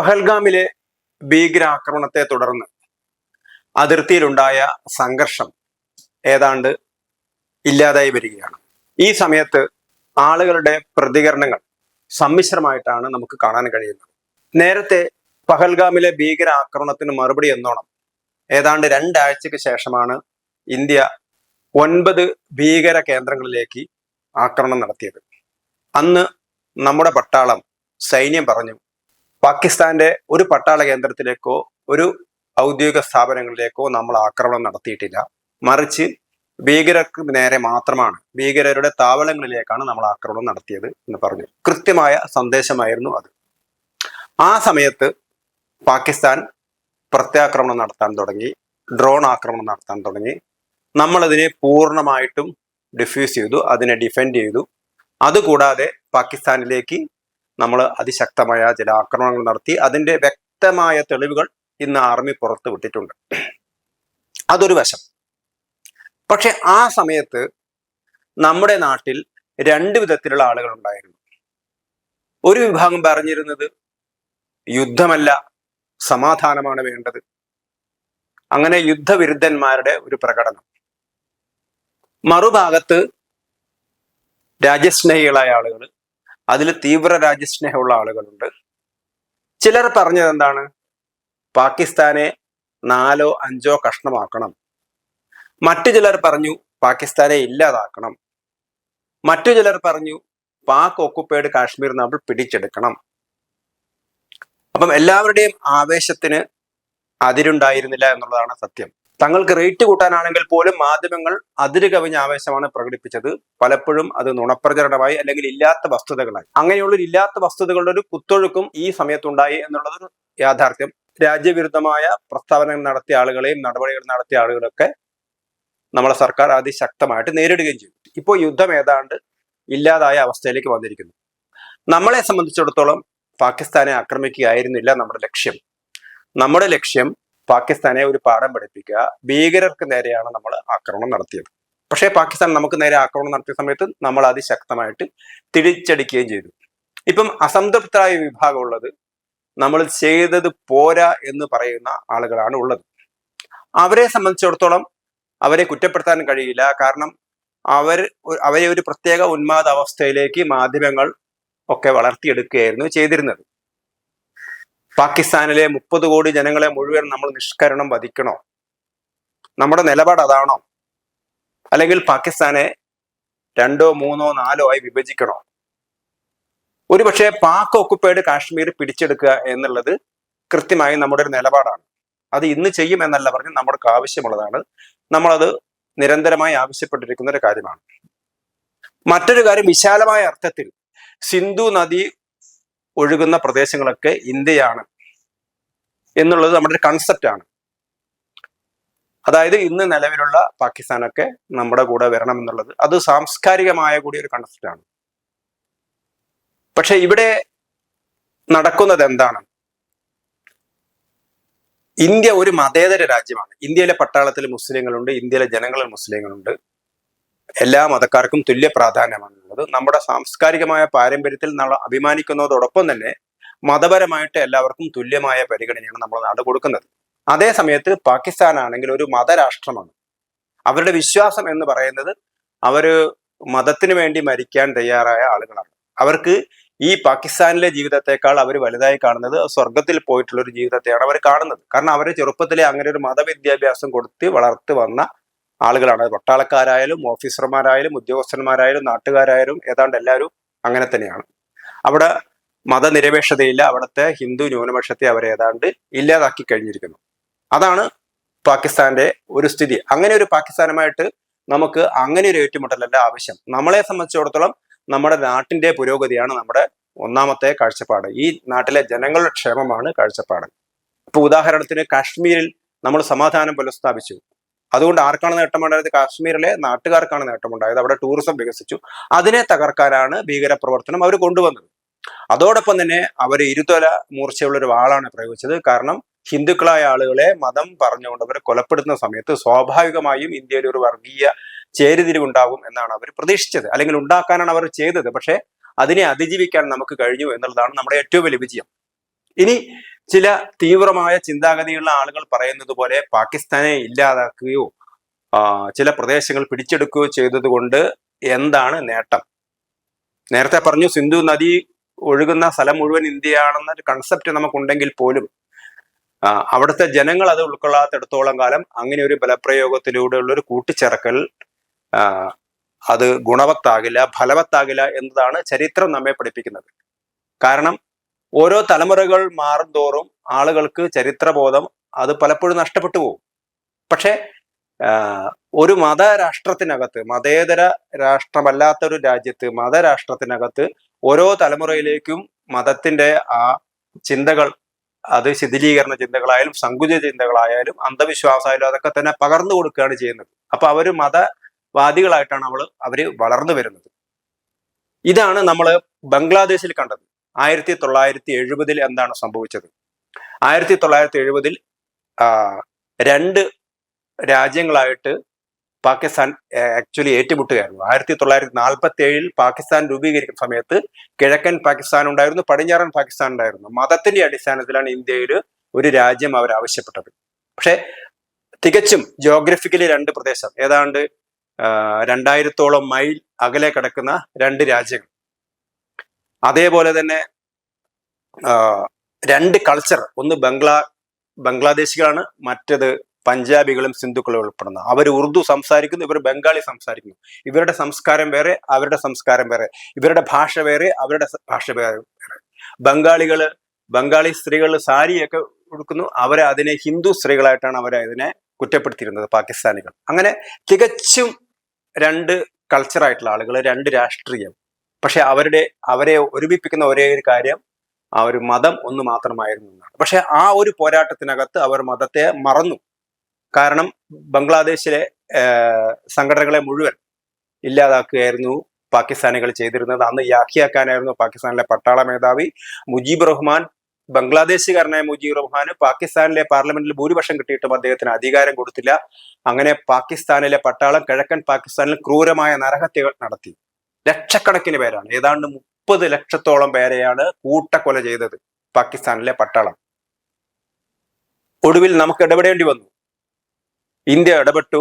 പഹൽഗാമിലെ ഭീകരാക്രമണത്തെ തുടർന്ന് അതിർത്തിയിലുണ്ടായ സംഘർഷം ഏതാണ്ട് ഇല്ലാതായി വരികയാണ്. ഈ സമയത്ത് ആളുകളുടെ പ്രതികരണങ്ങൾ സമ്മിശ്രമായിട്ടാണ് നമുക്ക് കാണാൻ കഴിയുന്നത്. നേരത്തെ പഹൽഗാമിലെ ഭീകരാക്രമണത്തിന് മറുപടി എന്നോണം ഏതാണ്ട് രണ്ടാഴ്ചക്ക് ശേഷമാണ് ഇന്ത്യ ഒൻപത് ഭീകര കേന്ദ്രങ്ങളിലേക്ക് ആക്രമണം നടത്തിയത്. അന്ന് നമ്മുടെ പട്ടാളം സൈന്യം പറഞ്ഞു പാകിസ്ഥാന്റെ ഒരു പട്ടാള കേന്ദ്രത്തിലേക്കോ ഒരു ഔദ്യോഗിക സ്ഥാപനങ്ങളിലേക്കോ നമ്മൾ ആക്രമണം നടത്തിയിട്ടില്ല. മറിച്ച് ഭീകരർക്ക് നേരെ മാത്രമാണ് ഭീകരരുടെ താവളങ്ങളിലേക്കാണ് നമ്മൾ ആക്രമണം നടത്തിയത് എന്ന് പറഞ്ഞു. കൃത്യമായ സന്ദേശമായിരുന്നു അത്. ആ സമയത്ത് പാകിസ്ഥാൻ പ്രത്യാക്രമണം നടത്താൻ തുടങ്ങി ഡ്രോൺ ആക്രമണം നടത്താൻ തുടങ്ങി. നമ്മളതിനെ പൂർണമായിട്ടും ഡിഫ്യൂസ് ചെയ്തു അതിനെ ഡിഫെൻഡ് ചെയ്തു. അതുകൂടാതെ പാകിസ്ഥാനിലേക്ക് നമ്മൾ അതിശക്തമായ ചില ആക്രമണങ്ങൾ നടത്തി അതിന്റെ വ്യക്തമായ തെളിവുകൾ ഇന്ന് ആർമി പുറത്തു വിട്ടിട്ടുണ്ട്. അതൊരു വശം. പക്ഷെ ആ സമയത്ത് നമ്മുടെ നാട്ടിൽ രണ്ട് വിധത്തിലുള്ള ആളുകൾ ഉണ്ടായിരുന്നു. ഒരു വിഭാഗം പറഞ്ഞിരുന്നത് യുദ്ധമല്ല സമാധാനമാണ് വേണ്ടത്. അങ്ങനെ യുദ്ധവിരുദ്ധന്മാരുടെ ഒരു പ്രകടനം. മറുഭാഗത്ത് രാജ്യസ്നേഹികളായ ആളുകൾ അതിൽ തീവ്ര രാജ്യസ്നേഹമുള്ള ആളുകളുണ്ട്. ചിലർ പറഞ്ഞത് എന്താണ്? പാകിസ്ഥാനെ നാലോ അഞ്ചോ കഷ്ണമാക്കണം. മറ്റു ചിലർ പറഞ്ഞു പാകിസ്ഥാനെ ഇല്ലാതാക്കണം. മറ്റു ചിലർ പറഞ്ഞു പാക് ഓക്കുപ്പൈഡ് കാശ്മീർ നമ്മൾ പിടിച്ചെടുക്കണം. അപ്പം എല്ലാവരുടെയും ആവേശത്തിന് അതിരുണ്ടായിരുന്നില്ല എന്നുള്ളതാണ് സത്യം. തങ്ങൾക്ക് റേറ്റ് കൂട്ടാനാണെങ്കിൽ പോലും മാധ്യമങ്ങൾ അതിര് കവിഞ്ഞ ആവേശമാണ് പ്രകടിപ്പിച്ചത്. പലപ്പോഴും അത് നുണപ്രചരണമായി അല്ലെങ്കിൽ ഇല്ലാത്ത വസ്തുതകളായി. അങ്ങനെയുള്ളൊരു ഇല്ലാത്ത വസ്തുതകളുടെ ഒരു കുത്തൊഴുക്കും ഈ സമയത്തുണ്ടായി എന്നുള്ളത് യാഥാർത്ഥ്യം. രാജ്യവിരുദ്ധമായ പ്രസ്താവനകൾ നടത്തിയ ആളുകളെയും നടപടികൾ നടത്തിയ ആളുകളൊക്കെ നമ്മളെ സർക്കാർ അതിശക്തമായിട്ട് നേരിടുകയും ചെയ്തു. ഇപ്പോൾ യുദ്ധം ഏതാണ്ട് ഇല്ലാതായ അവസ്ഥയിലേക്ക് വന്നിരിക്കുന്നു. നമ്മളെ സംബന്ധിച്ചിടത്തോളം പാകിസ്ഥാനെ ആക്രമിക്കുകയായിരുന്നില്ല നമ്മുടെ ലക്ഷ്യം. നമ്മുടെ ലക്ഷ്യം പാകിസ്ഥാനെ ഒരു പാഠം പഠിപ്പിക്കുക. ഭീകരർക്ക് നേരെയാണ് നമ്മൾ ആക്രമണം നടത്തിയത്. പക്ഷേ പാകിസ്ഥാൻ നമുക്ക് നേരെ ആക്രമണം നടത്തിയ സമയത്ത് നമ്മൾ അതിശക്തമായിട്ട് തിരിച്ചടിക്കുകയും ചെയ്തു. ഇപ്പം അസംതൃപ്തരായ വിഭാഗമുള്ളത് നമ്മൾ ചെയ്തത് പോരാ എന്ന് പറയുന്ന ആളുകളാണ് ഉള്ളത്. അവരെ സംബന്ധിച്ചിടത്തോളം അവരെ കുറ്റപ്പെടുത്താൻ കഴിയില്ല. കാരണം അവർ അവരെ ഒരു പ്രത്യേക ഉന്മാദ അവസ്ഥയിലേക്ക് മാധ്യമങ്ങൾ ഒക്കെ വളർത്തിയെടുക്കുകയായിരുന്നു ചെയ്തിരുന്നത്. പാകിസ്ഥാനിലെ മുപ്പത് കോടി ജനങ്ങളെ മുഴുവൻ നമ്മൾ നിഷ്കരണം വധിക്കണോ? നമ്മുടെ നിലപാട് അതാണോ? അല്ലെങ്കിൽ പാകിസ്ഥാനെ രണ്ടോ മൂന്നോ നാലോ ആയി വിഭജിക്കണോ? ഒരുപക്ഷെ പാക് ഓക്കുപ്പൈഡ് കാശ്മീർ പിടിച്ചെടുക്കുക എന്നുള്ളത് കൃത്യമായി നമ്മുടെ ഒരു നിലപാടാണ്. അത് ഇന്ന് ചെയ്യും എന്നല്ല പറഞ്ഞ് നമ്മൾക്ക് ആവശ്യമുള്ളതാണ്. നമ്മളത് നിരന്തരമായി ആവശ്യപ്പെട്ടിരിക്കുന്ന ഒരു കാര്യമാണ്. മറ്റൊരു കാര്യം വിശാലമായ അർത്ഥത്തിൽ സിന്ധു നദി ഒഴുകുന്ന പ്രദേശങ്ങളൊക്കെ ഇന്ത്യയാണ് എന്നുള്ളത് നമ്മുടെ ഒരു കൺസെപ്റ്റാണ് അതായത് ഇന്ന് നിലവിലുള്ള പാകിസ്ഥാനൊക്കെ നമ്മുടെ കൂടെ വരണം എന്നുള്ളത് അത് സാംസ്കാരികമായ കൂടി ഒരു കൺസെപ്റ്റാണ് പക്ഷെ ഇവിടെ നടക്കുന്നത് എന്താണ്? ഇന്ത്യ ഒരു മതേതര രാജ്യമാണ്. ഇന്ത്യയിലെ പട്ടാളത്തിൽ മുസ്ലിങ്ങളുണ്ട് ഇന്ത്യയിലെ ജനങ്ങളിൽ മുസ്ലിങ്ങളുണ്ട്. എല്ലാ മതക്കാർക്കും തുല്യ പ്രാധാന്യമാണുള്ളത്. നമ്മുടെ സാംസ്കാരികമായ പാരമ്പര്യത്തിൽ നമ്മൾ അഭിമാനിക്കുന്നതോടൊപ്പം തന്നെ മതപരമായിട്ട് എല്ലാവർക്കും തുല്യമായ പരിഗണനയാണ് നമ്മൾ നാട് കൊടുക്കുന്നത്. അതേ സമയത്ത് പാകിസ്ഥാൻ ആണെങ്കിൽ ഒരു മതരാഷ്ട്രമാണ്. അവരുടെ വിശ്വാസം എന്ന് പറയുന്നത് അവർ മതത്തിന് വേണ്ടി മരിക്കാൻ തയ്യാറായ ആളുകളാണ്. അവർക്ക് ഈ പാകിസ്ഥാനിലെ ജീവിതത്തെക്കാൾ അവർ വലുതായി കാണുന്നത് സ്വർഗത്തിൽ പോയിട്ടുള്ള ഒരു ജീവിതത്തെയാണ് അവർ കാണുന്നത്. കാരണം അവരെ ചെറുപ്പത്തിലെ അങ്ങനെ ഒരു മതവിദ്യാഭ്യാസം കൊടുത്ത് വളർത്തു വന്ന ആളുകളാണ്. പട്ടാളക്കാരായാലും ഓഫീസർമാരായാലും ഉദ്യോഗസ്ഥന്മാരായാലും നാട്ടുകാരായാലും ഏതാണ്ട് എല്ലാവരും അങ്ങനെ തന്നെയാണ്. അവിടെ മതനിരപേക്ഷതയില്ല. അവിടുത്തെ ഹിന്ദു ന്യൂനപക്ഷത്തെ അവർ ഏതാണ്ട് ഇല്ലാതാക്കി കഴിഞ്ഞിരിക്കുന്നു. അതാണ് പാകിസ്ഥാന്റെ ഒരു സ്ഥിതി. അങ്ങനെ ഒരു പാകിസ്ഥാനുമായിട്ട് നമുക്ക് അങ്ങനെ ഒരു ഏറ്റുമുട്ടലല്ല ആവശ്യം. നമ്മളെ സംബന്ധിച്ചിടത്തോളം നമ്മുടെ നാട്ടിന്റെ പുരോഗതിയാണ് നമ്മുടെ ഒന്നാമത്തെ കാഴ്ചപ്പാട്. ഈ നാട്ടിലെ ജനങ്ങളുടെ ക്ഷേമമാണ് കാഴ്ചപ്പാട്. ഇപ്പൊ ഉദാഹരണത്തിന് കാശ്മീരിൽ നമ്മൾ സമാധാനം പുനഃസ്ഥാപിച്ചു. അതുകൊണ്ട് ആർക്കാണ് നേട്ടമുണ്ടായത് കാശ്മീരിലെ നാട്ടുകാർക്കാണ് നേട്ടമുണ്ടായത് അവിടെ ടൂറിസം വികസിച്ചു. അതിനെ തകർക്കാനാണ് ഭീകരപ്രവർത്തനം അവർ കൊണ്ടുവന്നത്. അതോടൊപ്പം തന്നെ അവർ ഇരുതല മൂർച്ചയുള്ള ഒരു വാളാണ് പ്രയോഗിച്ചത്. കാരണം ഹിന്ദുക്കളായ ആളുകളെ മതം പറഞ്ഞുകൊണ്ട് അവരെ കൊലപ്പെടുത്തുന്ന സമയത്ത് സ്വാഭാവികമായും ഇന്ത്യയിൽ ഒരു വർഗീയ ചേരിതിരിവുണ്ടാകും എന്നാണ് അവർ പ്രതീക്ഷിച്ചത്. അല്ലെങ്കിൽ ഉണ്ടാക്കാനാണ് അവർ ചെയ്തത്. പക്ഷേ അതിനെ അതിജീവിക്കാൻ നമുക്ക് കഴിഞ്ഞു എന്നുള്ളതാണ് നമ്മുടെ ഏറ്റവും വലിയ വിജയം. ഇനി ചില തീവ്രമായ ചിന്താഗതിയുള്ള ആളുകൾ പറയുന്നത് പോലെ പാകിസ്ഥാനെ ഇല്ലാതാക്കുകയോ ചില പ്രദേശങ്ങൾ പിടിച്ചെടുക്കുകയോ ചെയ്തതുകൊണ്ട് എന്താണ് നേട്ടം? നേരത്തെ പറഞ്ഞു സിന്ധു നദി ഒഴുകുന്ന സ്ഥലം മുഴുവൻ ഇന്ത്യയാണെന്ന ഒരു കൺസെപ്റ്റ് നമുക്കുണ്ടെങ്കിൽ പോലും അവിടുത്തെ ജനങ്ങൾ അത് ഉൾക്കൊള്ളാത്തിടത്തോളം കാലം അങ്ങനെ ഒരു ബലപ്രയോഗത്തിലൂടെയുള്ള ഒരു കൂട്ടിച്ചേർക്കൽ അത് ഗുണവത്താകില്ല ഫലവത്താകില്ല എന്നതാണ് ചരിത്രം നമ്മെ പഠിപ്പിക്കുന്നത്. കാരണം ഓരോ തലമുറകൾ മാറുന്തോറും ആളുകൾക്ക് ചരിത്രബോധം അത് പലപ്പോഴും നഷ്ടപ്പെട്ടു പോകും. പക്ഷേ ഒരു മതരാഷ്ട്രത്തിനകത്ത് മതേതര രാഷ്ട്രമല്ലാത്ത ഒരു രാജ്യത്ത് മതരാഷ്ട്രത്തിനകത്ത് ഓരോ തലമുറയിലേക്കും മതത്തിന്റെ ആ ചിന്തകൾ അത് ശിഥിലീകരണ ചിന്തകളായാലും സങ്കുചിത ചിന്തകളായാലും അന്ധവിശ്വാസമായാലും അതൊക്കെ തന്നെ പകർന്നു കൊടുക്കുകയാണ് ചെയ്യുന്നത്. അപ്പൊ അവർ മതവാദികളായിട്ടാണ് അവൾ അവർ വളർന്നു വരുന്നത്. ഇതാണ് നമ്മൾ ബംഗ്ലാദേശിൽ കണ്ടത്. ആയിരത്തി തൊള്ളായിരത്തി എഴുപതിൽ എന്താണ് സംഭവിച്ചത്? ആയിരത്തി തൊള്ളായിരത്തി എഴുപതിൽ രണ്ട് രാജ്യങ്ങളായിട്ട് പാകിസ്ഥാൻ ആക്ച്വലി ഏറ്റുമുട്ടുകയായിരുന്നു. ആയിരത്തി തൊള്ളായിരത്തി നാൽപ്പത്തി ഏഴിൽ പാകിസ്ഥാൻ രൂപീകരിക്കുന്ന സമയത്ത് കിഴക്കൻ പാകിസ്ഥാൻ ഉണ്ടായിരുന്നു പടിഞ്ഞാറൻ പാകിസ്ഥാൻ ഉണ്ടായിരുന്നു. മതത്തിന്റെ അടിസ്ഥാനത്തിലാണ് ഇന്ത്യയിൽ ഒരു രാജ്യം അവർ ആവശ്യപ്പെട്ടത്. പക്ഷെ തികച്ചും ജോഗ്രഫിക്കലി രണ്ട് പ്രദേശം ഏതാണ്ട് രണ്ടായിരത്തോളം മൈൽ അകലെ കിടക്കുന്ന രണ്ട് രാജ്യങ്ങൾ. അതേപോലെ തന്നെ രണ്ട് കൾച്ചർ ഒന്ന് ബംഗ്ലാ ബംഗ്ലാദേശികളാണ് മറ്റത് പഞ്ചാബികളും സിന്ധുക്കളും ഉൾപ്പെടുന്ന അവർ ഉറുദു സംസാരിക്കുന്നു ഇവർ ബംഗാളി സംസാരിക്കുന്നു. ഇവരുടെ സംസ്കാരം വേറെ അവരുടെ സംസ്കാരം വേറെ. ഇവരുടെ ഭാഷ വേറെ അവരുടെ ഭാഷ വേറെ. ബംഗാളികൾ ബംഗാളി സ്ത്രീകൾ സാരിയൊക്കെ ഉടുക്കുന്നു അവരെ അതിനെ ഹിന്ദു സ്ത്രീകളായിട്ടാണ് അവരെ അതിനെ കുറ്റപ്പെടുത്തിയിരുന്നത് പാകിസ്ഥാനികൾ. അങ്ങനെ തികച്ചും രണ്ട് കൾച്ചറായിട്ടുള്ള ആളുകൾ രണ്ട് രാഷ്ട്രീയം. പക്ഷെ അവരുടെ അവരെ ഒരുമിപ്പിക്കുന്ന ഒരേ ഒരു കാര്യം ആ ഒരു മതം ഒന്ന് മാത്രമായിരുന്നു എന്നാണ്. പക്ഷെ ആ ഒരു പോരാട്ടത്തിനകത്ത് അവർ മതത്തെ മറന്നു. കാരണം ബംഗ്ലാദേശിലെ സംഘടനകളെ മുഴുവൻ ഇല്ലാതാക്കുകയായിരുന്നു പാകിസ്ഥാനികൾ ചെയ്തിരുന്നത്. അന്ന് യാഖിയാക്കാനായിരുന്നു പാകിസ്ഥാനിലെ പട്ടാള മേധാവി മുജീബ് റഹ്മാൻ. ബംഗ്ലാദേശുകാരനായ മുജീബ് റഹ്മാന് പാകിസ്ഥാനിലെ പാർലമെന്റിൽ ഭൂരിപക്ഷം കിട്ടിയിട്ടും അദ്ദേഹത്തിന് അധികാരം കൊടുത്തില്ല. അങ്ങനെ പാകിസ്ഥാനിലെ പട്ടാളം കിഴക്കൻ പാകിസ്ഥാനിൽ ക്രൂരമായ നരഹത്യകൾ നടത്തി. ലക്ഷക്കണക്കിന് പേരാണ്. ഏതാണ്ട് മുപ്പത് ലക്ഷത്തോളം പേരെയാണ് കൂട്ടക്കൊല ചെയ്തത് പാകിസ്ഥാനിലെ പട്ടാളം. ഒടുവിൽ നമുക്ക് ഇടപെടേണ്ടി വന്നു. ഇന്ത്യ ഇടപെട്ടു.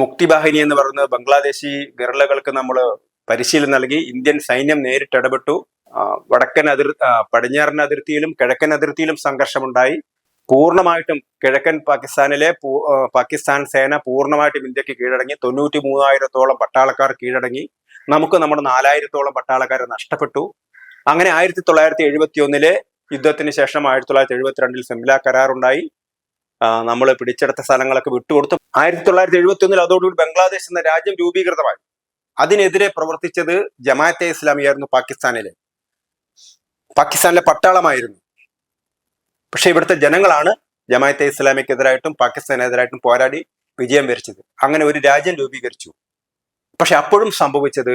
മുക്തിബാഹിനി എന്ന് പറയുന്ന ബംഗ്ലാദേശി ഗർലകൾക്ക് നമ്മൾ പരിശീലനം നൽകി. ഇന്ത്യൻ സൈന്യം നേരിട്ട് ഇടപെട്ടു. വടക്കൻ അതിർ പടിഞ്ഞാറൻ അതിർത്തിയിലും കിഴക്കൻ അതിർത്തിയിലും സംഘർഷമുണ്ടായി. പൂർണമായിട്ടും കിഴക്കൻ പാകിസ്ഥാനിലെ പാകിസ്ഥാൻ സേന പൂർണമായിട്ടും ഇന്ത്യയ്ക്ക് കീഴടങ്ങി. തൊണ്ണൂറ്റി മൂവായിരത്തോളം പട്ടാളക്കാർ കീഴടങ്ങി. നമുക്ക് നമ്മുടെ നാലായിരത്തോളം പട്ടാളക്കാരെ നഷ്ടപ്പെട്ടു. അങ്ങനെ ആയിരത്തി തൊള്ളായിരത്തി എഴുപത്തി ഒന്നിലെ യുദ്ധത്തിന് ശേഷം ആയിരത്തി തൊള്ളായിരത്തി എഴുപത്തിരണ്ടിൽ സിംല കരാറുണ്ടായി. നമ്മൾ പിടിച്ചെടുത്ത സ്ഥലങ്ങളൊക്കെ വിട്ടുകൊടുത്തു. ആയിരത്തി തൊള്ളായിരത്തി എഴുപത്തി ഒന്നിൽ അതോടുകൂടി ബംഗ്ലാദേശ് എന്ന രാജ്യം രൂപീകൃതമായി. അതിനെതിരെ പ്രവർത്തിച്ചത് ജമാഅത്തെ ഇസ്ലാമിയായിരുന്നു പാകിസ്ഥാനിലെ. പാകിസ്ഥാനിലെ പട്ടാളമായിരുന്നു. പക്ഷെ ഇവിടുത്തെ ജനങ്ങളാണ് ജമാഅത്തെ ഇസ്ലാമിക്കെതിരായിട്ടും പാകിസ്ഥാനെതിരായിട്ടും പോരാടി വിജയം വരിച്ചത്. അങ്ങനെ ഒരു രാജ്യം രൂപീകരിച്ചു. പക്ഷെ അപ്പോഴും സംഭവിച്ചത്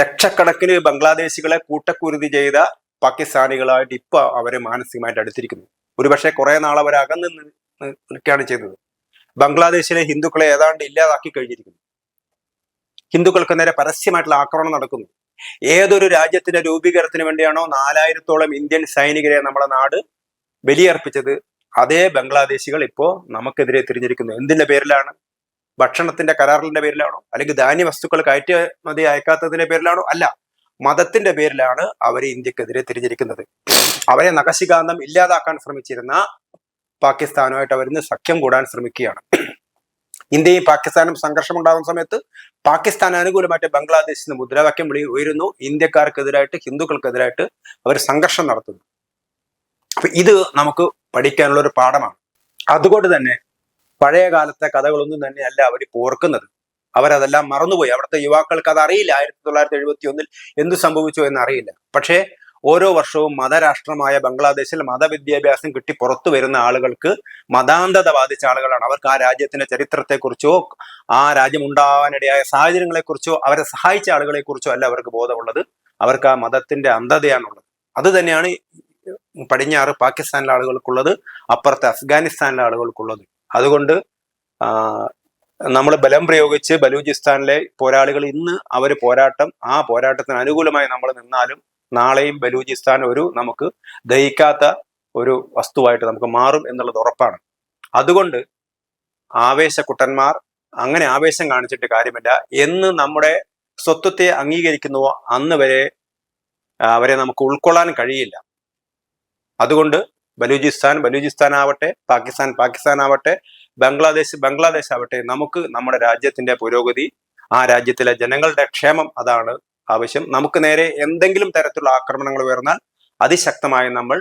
ലക്ഷക്കണക്കിന് ബംഗ്ലാദേശികളെ കൂട്ടക്കുരുതി ചെയ്ത പാകിസ്ഥാനികളായിട്ട് ഇപ്പൊ അവരെ മാനസികമായിട്ട് അടുത്തിരിക്കുന്നു. ഒരുപക്ഷെ കുറെ നാൾ അവർ അകന്ന് നിൽക്കുകയാണ് ചെയ്തത്. ബംഗ്ലാദേശിലെ ഹിന്ദുക്കളെ ഏതാണ്ട് ഇല്ലാതാക്കി കഴിഞ്ഞിരിക്കുന്നു. ഹിന്ദുക്കൾക്ക് നേരെ പരസ്യമായിട്ടുള്ള ആക്രമണം നടക്കുന്നു. ഏതൊരു രാജ്യത്തിന്റെ രൂപീകരണത്തിന് വേണ്ടിയാണോ നാലായിരത്തോളം ഇന്ത്യൻ സൈനികരെ നമ്മുടെ നാട് ബലിയർപ്പിച്ചത് അതേ ബംഗ്ലാദേശികൾ ഇപ്പോ നമുക്കെതിരെ തിരിഞ്ഞിരിക്കുന്നു. എന്തിന്റെ പേരിലാണ്? ഭക്ഷണത്തിന്റെ കരാറിന്റെ പേരിലാണോ? അല്ലെങ്കിൽ ധാന്യവസ്തുക്കൾ കയറ്റുമതി അയക്കാത്തതിന്റെ പേരിലാണോ? അല്ല. മതത്തിന്റെ പേരിലാണ് അവരെ ഇന്ത്യക്കെതിരെ തിരിഞ്ഞിരിക്കുന്നത്. അവരെ നഖശികാന്തം ഇല്ലാതാക്കാൻ ശ്രമിച്ചിരുന്ന പാകിസ്ഥാനുമായിട്ട് അവരിന്ന് സഖ്യം കൂടാൻ ശ്രമിക്കുകയാണ്. ഇന്ത്യയും പാകിസ്ഥാനും സംഘർഷം ഉണ്ടാകുന്ന സമയത്ത് പാകിസ്ഥാൻ അനുകൂലമായിട്ട് ബംഗ്ലാദേശിൽ നിന്ന് മുദ്രാവാക്യം വിളി ഉയരുന്നു. ഇന്ത്യക്കാർക്കെതിരായിട്ട് ഹിന്ദുക്കൾക്കെതിരായിട്ട് അവർ സംഘർഷം നടത്തുന്നു. അപ്പൊ ഇത് നമുക്ക് പഠിക്കാനുള്ള ഒരു പാഠമാണ്. അതുകൊണ്ട് തന്നെ പഴയ കാലത്തെ കഥകളൊന്നും തന്നെയല്ല അവർ ഓർക്കുന്നത് അവരതെല്ലാം മറന്നുപോയി. അവിടുത്തെ യുവാക്കൾക്ക് അത് അറിയില്ല. ആയിരത്തി തൊള്ളായിരത്തി എഴുപത്തി ഒന്നിൽ എന്ത് സംഭവിച്ചു എന്ന് അറിയില്ല പക്ഷേ ഓരോ വർഷവും മതരാഷ്ട്രമായ ബംഗ്ലാദേശിൽ മതവിദ്യാഭ്യാസം കിട്ടി പുറത്തു വരുന്ന ആളുകൾക്ക് മതാന്തത ബാധിച്ച ആളുകളാണ്. അവർക്ക് ആ രാജ്യത്തിന്റെ ചരിത്രത്തെക്കുറിച്ചോ ആ രാജ്യം ഉണ്ടാവാനിടയായ സാഹചര്യങ്ങളെക്കുറിച്ചോ അവരെ സഹായിച്ച ആളുകളെക്കുറിച്ചോ അല്ല അവർക്ക് ബോധമുള്ളത്. അവർക്ക് ആ മതത്തിന്റെ അന്ധതയാണുള്ളത്. അത് തന്നെയാണ് പടിഞ്ഞാറ് പാകിസ്ഥാനിലെ ആളുകൾക്കുള്ളത് അപ്പുറത്തെ അഫ്ഗാനിസ്ഥാനിലെ ആളുകൾക്കുള്ളത്. അതുകൊണ്ട് നമ്മൾ ബലം പ്രയോഗിച്ച് ബലൂചിസ്ഥാനിലെ പോരാളികൾ ഇന്ന് അവർ പോരാട്ടം ആ പോരാട്ടത്തിന് അനുകൂലമായി നമ്മൾ നിന്നാലും നാളെയും ബലൂചിസ്ഥാൻ ഒരു നമുക്ക് ദഹിക്കാത്ത ഒരു വസ്തുവായിട്ട് നമുക്ക് മാറും എന്നുള്ളത് ഉറപ്പാണ്. അതുകൊണ്ട് ആവേശക്കുട്ടന്മാർ അങ്ങനെ ആവേശം കാണിച്ചിട്ട് കാര്യമില്ല. എന്ന് നമ്മുടെ സ്വത്വത്തെ അംഗീകരിക്കുന്നുവോ? അന്ന് വരെ അവരെ നമുക്ക് ഉൾക്കൊള്ളാൻ കഴിയില്ല. അതുകൊണ്ട് ബലൂചിസ്ഥാൻ ബലൂചിസ്ഥാൻ ആവട്ടെ പാകിസ്ഥാൻ പാകിസ്ഥാൻ ആവട്ടെ ബംഗ്ലാദേശ് ബംഗ്ലാദേശ് ആവട്ടെ നമുക്ക് നമ്മുടെ രാജ്യത്തിന്റെ പുരോഗതി ആ രാജ്യത്തിലെ ജനങ്ങളുടെ ക്ഷേമം അതാണ് ആവശ്യം. നമുക്ക് നേരെ എന്തെങ്കിലും തരത്തിലുള്ള ആക്രമണങ്ങൾ ഉയർന്നാൽ അതിശക്തമായി നമ്മൾ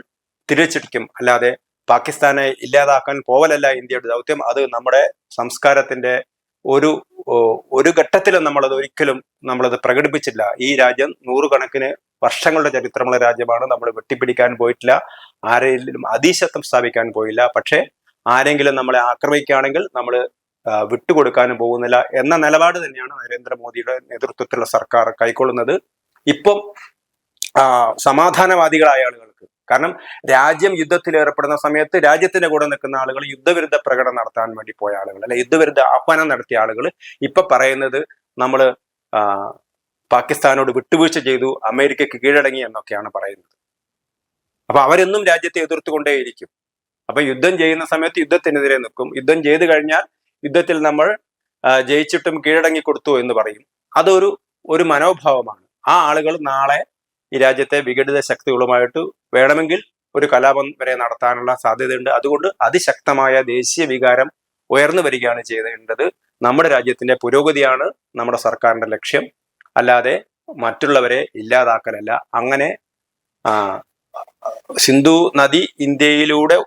തിരിച്ചടിക്കും. അല്ലാതെ പാകിസ്ഥാനെ ഇല്ലാതാക്കാൻ പോവലല്ല ഇന്ത്യയുടെ ദൗത്യം. അത് നമ്മുടെ സംസ്കാരത്തിന്റെ ഒരു ഒരു ഘട്ടത്തിലും നമ്മളത് ഒരിക്കലും നമ്മളത് പ്രകടിപ്പിച്ചില്ല. ഈ രാജ്യം നൂറുകണക്കിന് വർഷങ്ങളുടെ ചരിത്രമുള്ള രാജ്യമാണ്. നമ്മൾ വെട്ടിപ്പിടിക്കാൻ പോയിട്ടില്ല. ആരെങ്കിലും അതീശത്വം സ്ഥാപിക്കാൻ പോയില്ല. പക്ഷേ ആരെങ്കിലും നമ്മളെ ആക്രമിക്കുകയാണെങ്കിൽ നമ്മൾ വിട്ടുകൊടുക്കാനും പോകുന്നില്ല എന്ന നിലപാട് തന്നെയാണ് നരേന്ദ്രമോദിയുടെ നേതൃത്വത്തിലുള്ള സർക്കാർ കൈക്കൊള്ളുന്നത്. ഇപ്പം സമാധാനവാദികളായ ആളുകൾക്ക് കാരണം രാജ്യം യുദ്ധത്തിൽ ഏർപ്പെടുന്ന സമയത്ത് രാജ്യത്തിന്റെ കൂടെ നിൽക്കുന്ന ആളുകൾ യുദ്ധവിരുദ്ധ പ്രകടനം നടത്താൻ വേണ്ടി പോയ ആളുകൾ അല്ലെ യുദ്ധവിരുദ്ധ ആഹ്വാനം നടത്തിയ ആളുകൾ ഇപ്പൊ പറയുന്നത് നമ്മൾ പാകിസ്ഥാനോട് വിട്ടുവീഴ്ച ചെയ്തു അമേരിക്കക്ക് കീഴടങ്ങി എന്നൊക്കെയാണ് പറയുന്നത്. അപ്പൊ അവരെന്നും രാജ്യത്തെ എതിർത്തുകൊണ്ടേയിരിക്കും. അപ്പൊ യുദ്ധം ചെയ്യുന്ന സമയത്ത് യുദ്ധത്തിനെതിരെ നിൽക്കും. യുദ്ധം ചെയ്തു കഴിഞ്ഞാൽ യുദ്ധത്തിൽ നമ്മൾ ജയിച്ചിട്ടും കീഴടങ്ങി കൊടുത്തു എന്ന് പറയും. അതൊരു ഒരു മനോഭാവമാണ്. ആ ആളുകൾ നാളെ ഈ രാജ്യത്തെ വിഘടിത ശക്തികളുമായിട്ട് വേണമെങ്കിൽ ഒരു കലാപം വരെ നടത്താനുള്ള സാധ്യതയുണ്ട്. അതുകൊണ്ട് അതിശക്തമായ ദേശീയ വികാരം ഉയർന്നു വരികയാണ് ചെയ്യേണ്ടത്. നമ്മുടെ രാജ്യത്തിന്റെ പുരോഗതിയാണ് നമ്മുടെ സർക്കാരിന്റെ ലക്ഷ്യം. അല്ലാതെ മറ്റുള്ളവരെ ഇല്ലാതാക്കലല്ല. അങ്ങനെ സിന്ധു നദി ഇന്ത്യയിലൂടെ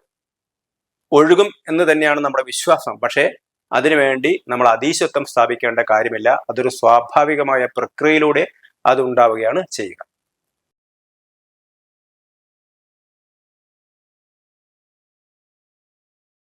ഒഴുകും എന്ന് തന്നെയാണ് നമ്മുടെ വിശ്വാസം. പക്ഷേ അതിനുവേണ്ടി നമ്മൾ അതീശത്വം സ്ഥാപിക്കേണ്ട കാര്യമില്ല. അതൊരു സ്വാഭാവികമായ പ്രക്രിയയിലൂടെ അത് ഉണ്ടാവുകയാണ് ചെയ്യുക.